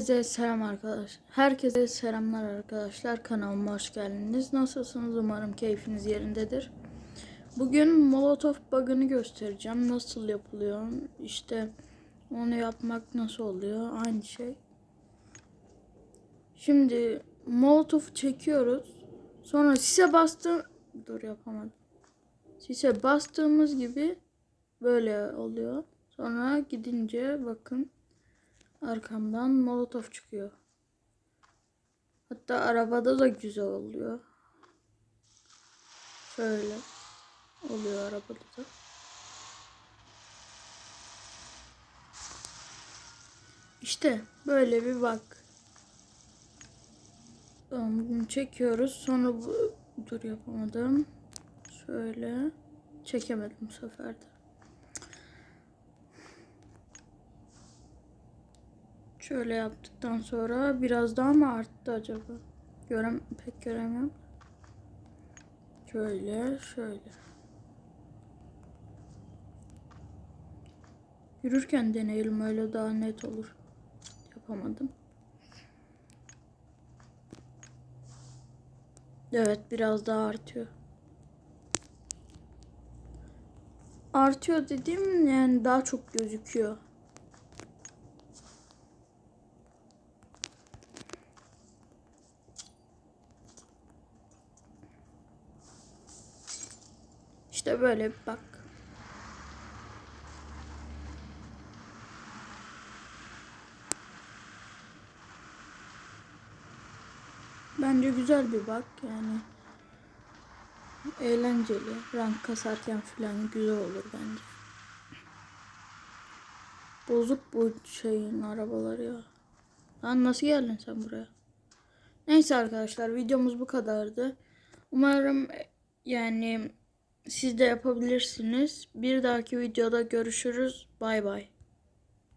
Herkese selam arkadaşlar. Herkese selamlar arkadaşlar. Kanalıma hoş geldiniz. Nasılsınız? Umarım keyfiniz yerindedir. Bugün Molotov bug'ını göstereceğim. Nasıl yapılıyor? İşte onu yapmak nasıl oluyor? Aynı şey. Şimdi Molotov çekiyoruz. Sonra sise bastım. Dur yapamadım. Sise bastığımız gibi böyle oluyor. Sonra gidince bakın arkamdan molotof çıkıyor. Hatta arabada da güzel oluyor. Şöyle oluyor arabada da. İşte böyle bir bak. Bunu çekiyoruz. Sonra bu dur yapamadım. Şöyle çekemedim bu sefer de. Şöyle yaptıktan sonra biraz daha mı arttı acaba? Görem pek göremiyorum. Şöyle, şöyle. Yürürken deneyelim öyle daha net olur. Yapamadım. Evet biraz daha artıyor. Artıyor dediğim yani daha çok gözüküyor. İşte böyle bak. Bence güzel bir bak yani. Eğlenceli. Rank kasarken falan güzel olur bence. Bozuk bu şeyin arabaları ya. Lan nasıl geldin sen buraya? Neyse arkadaşlar videomuz bu kadardı. Umarım yani siz de yapabilirsiniz. Bir dahaki videoda görüşürüz. Bay bay.